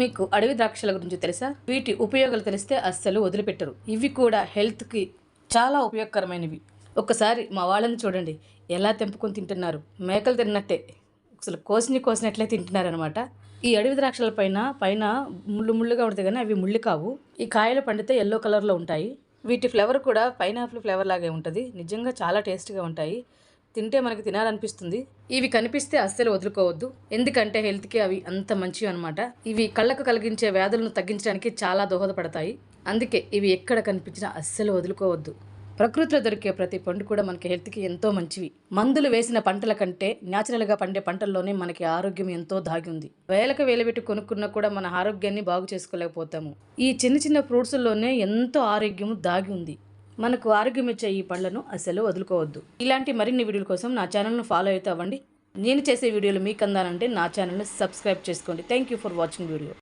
మీకు అడవి ద్రాక్షల గురించి తెలుసా? వీటి ఉపయోగాలు తెలిస్తే అస్సలు వదిలిపెట్టరు. ఇవి కూడా హెల్త్కి చాలా ఉపయోగకరమైనవి. ఒక్కసారి మా వాళ్ళని చూడండి. ఎలా తెంపుకొని తింటున్నారు? మేకలు తిన్నట్టే. అసలు కోసిని కోసినట్లే తింటున్నారనమాట ఈ అడవి ద్రాక్షల పైన పైన ముళ్ళు ముళ్ళుగా ఉంటుంది కానీ అవి ముళ్ళు కావు. ఈ కాయలు పండితే ఎల్లో కలర్లో ఉంటాయి. వీటి ఫ్లేవర్ కూడా పైనాపిల్ ఫ్లేవర్ లాగే ఉంటుంది. నిజంగా చాలా టేస్ట్గా ఉంటాయి. తింటే మనకి తినాలనిపిస్తుంది. ఇవి కనిపిస్తే అస్సలు వదులుకోవద్దు. ఎందుకంటే హెల్త్కి అవి అంత మంచివి అనమాట ఇవి కళ్ళకు కలిగించే వ్యాధులను తగ్గించడానికి చాలా దోహదపడతాయి. అందుకే ఇవి ఎక్కడ కనిపించినా అస్సలు వదులుకోవద్దు. ప్రకృతిలో దొరికే ప్రతి పండు కూడా మనకి హెల్త్కి ఎంతో మంచివి. మందులు వేసిన పంటల కంటే న్యాచురల్గా పండే పంటల్లోనే మనకి ఆరోగ్యం ఎంతో దాగి ఉంది. వేలకు వేలబెట్టి కొనుక్కున్నా కూడా మన ఆరోగ్యాన్ని బాగు చేసుకోలేకపోతాము. ఈ చిన్న చిన్న ఫ్రూట్స్లోనే ఎంతో ఆరోగ్యం దాగి ఉంది. మనకు ఆరోగ్యం ఇచ్చే ఈ పళ్ళను అసలు వదులుకోవద్దు. ఇలాంటి మరిన్ని వీడియోల కోసం నా ఛానల్ను ఫాలో అవుతావండి నేను చేసే వీడియోలు మీకు అందాలంటే నా ఛానల్ని సబ్స్క్రైబ్ చేసుకోండి. Thank you for watching video